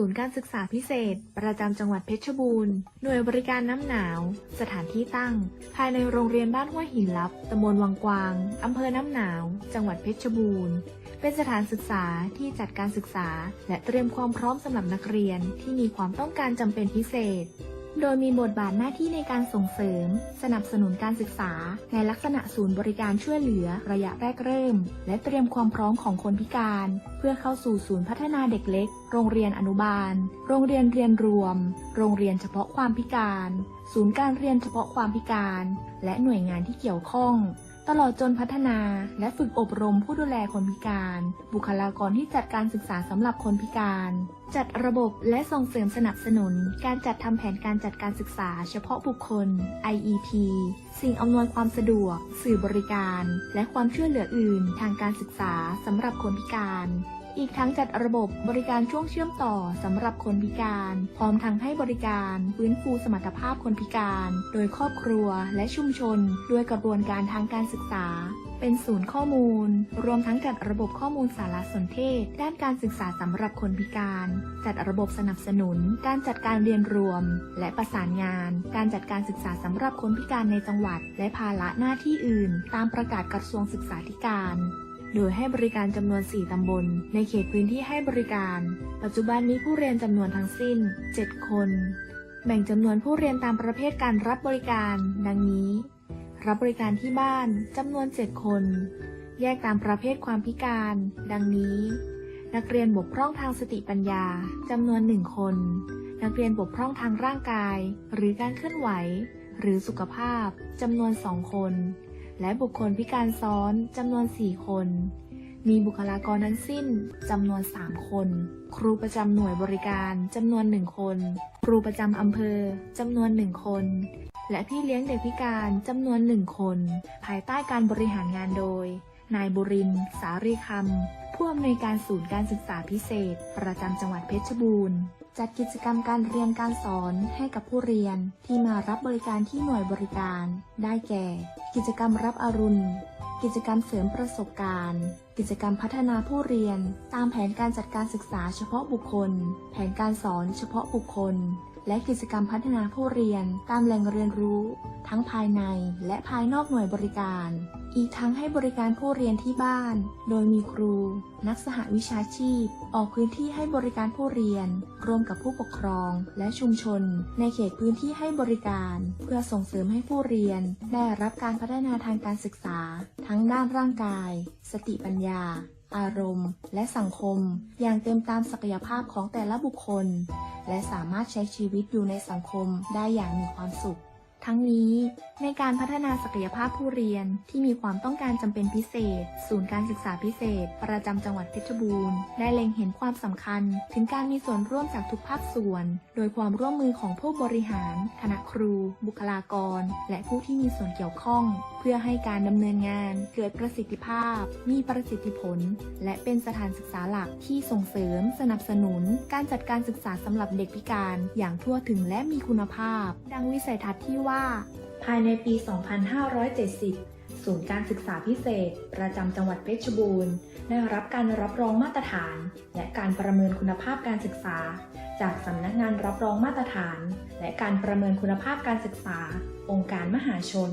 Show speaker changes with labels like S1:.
S1: ศูนย์การศึกษาพิเศษ ประจำจังหวัดเพชรบูรณ์ หน่วยบริการน้ำหนาว สถานที่ตั้ง ภายในโรงเรียนบ้านห้วยหินลับ ตำบลวังกวาง อำเภอน้ำหนาว จังหวัดเพชรบูรณ์ เป็นสถานศึกษาที่จัดการศึกษา และเตรียมความพร้อมสำหรับนักเรียนที่มีความต้องการจำเป็นพิเศษ โดยมีบทบาทหน้าที่ในการส่งเสริม สนับสนุนการศึกษา ในลักษณะศูนย์บริการช่วยเหลือระยะแรกเริ่ม และเตรียมความพร้อมของคนพิการ เพื่อเข้าสู่ศูนย์พัฒนาเด็กเล็ก โรงเรียนอนุบาล โรงเรียนเรียนรวม โรงเรียนเฉพาะความพิการ ศูนย์การเรียนเฉพาะความพิการ และหน่วยงานที่เกี่ยวข้องตลอดจนพัฒนาและฝึกอบรมผู้ดูแลคนพิการ บุคลากรที่จัดการศึกษาสำหรับคนพิการจัดระบบและส่งเสริมสนับสนุน การจัดทำแผนการจัดการศึกษาเฉพาะบุคคล IEP สิ่งอำนวยความสะดวก สื่อบริการ และความช่วยเหลืออื่น ทางการศึกษาสำหรับคนพิการ อีกทั้งจัดระบบบริการช่วงเชื่อมต่อสำหรับคนพิการ พร้อมทั้งให้บริการฟื้นฟูสมรรถภาพคนพิการ โดยครอบครัวและชุมชน ด้วยกระบวนการทางการศึกษา เป็นศูนย์ข้อมูล รวมทั้งจัดระบบข้อมูลสารสนเทศ ด้านการศึกษาสำหรับคนพิการ จัดระบบสนับสนุน การจัดการเรียนรวม และประสานงาน การจัดการศึกษาสำหรับคนพิการในจังหวัด และภาระหน้าที่อื่น ตามประกาศกระทรวงศึกษาธิการโดยให้บริการจำนวน 4 ตำบล ในเขตพื้นที่ให้บริการ ปัจจุบันมีผู้เรียนจำนวนทั้งสิ้น 7 คน แบ่งจำนวนผู้เรียนตามประเภทการรับบริการ ดังนี้ รับบริการที่บ้านจำนวน 7 คน แยกตามประเภทความพิการ ดังนี้ นักเรียนบกพร่องทางสติปัญญาจำนวน 1 คน นักเรียนบกพร่องทางร่างกาย หรือการเคลื่อนไหว หรือสุขภาพจำนวน 2 คน และบุคคลพิการซ้อนจำนวน 4 คน มีบุคลากรทั้งสิ้นจำนวน 3 คน ครูประจำหน่วยบริการจำนวน 1 คน ครูประจำอำเภอจำนวน 1 คน และพี่เลี้ยงเด็กพิการจำนวนหนึ่งคน ภายใต้การบริหารงานโดย นายบุริน สารีคำผู้อำนวยการศูนย์การศึกษาพิเศษ ประจำจังหวัดเพชรบูรณ์ จัดกิจกรรมการเรียนการสอนให้กับผู้เรียนที่มารับบริการที่หน่วยบริการ ได้แก่ กิจกรรมรับอรุณ กิจกรรมเสริมประสบการณ์ กิจกรรมพัฒนาผู้เรียน ตามแผนการจัดการศึกษาเฉพาะบุคคล แผนการสอนเฉพาะบุคคล และกิจกรรมพัฒนาผู้เรียน ตามแหล่งเรียนรู้ ทั้งภายในและภายนอกหน่วยบริการ อีกทั้งให้บริการผู้เรียนที่บ้าน โดยมีครู นักสหวิชาชีพ ออกพื้นที่ให้บริการผู้เรียนร่วมกับผู้ปกครอง และชุมชน ในเขตพื้นที่ให้บริการ เพื่อส่งเสริมให้ผู้เรียน ได้รับการพัฒนาทางการศึกษา ทั้งด้านร่างกาย สติปัญญา อารมณ์ และสังคม อย่างเต็มตามศักยภาพของแต่ละบุคคล และสามารถใช้ชีวิตอยู่ในสังคมได้อย่างมีความสุข ทั้งนี้ในการพัฒนาศักยภาพผู้เรียนที่มีความต้องการจำเป็นพิเศษ ศูนย์การศึกษาพิเศษ ประจำจังหวัดเพชรบูรณ์ได้เล็งเห็นความสำคัญ ถึงการมีส่วนร่วมจากทุกภาคส่วน โดยความร่วมมือของผู้บริหาร คณะครู บุคลากร และผู้ที่มีส่วนเกี่ยวข้อง เพื่อให้การดำเนินงานเกิดประสิทธิภาพ มีประสิทธิผล และเป็นสถานศึกษาหลักที่ส่งเสริม สนับสนุน การจัดการศึกษาสำหรับเด็กพิการ อย่างทั่วถึงและมีคุณภาพ ดังวิสัยทัศน์ที่ว่าว่า ภายในปี 2570 ศูนย์การศึกษาพิเศษ ประจำจังหวัดเพชรบูรณ์ ได้รับการรับรองมาตรฐาน และการประเมินคุณภาพการศึกษา จากสำนักงานรับรองมาตรฐาน และการประเมินคุณภาพการศึกษา องค์การมหาชน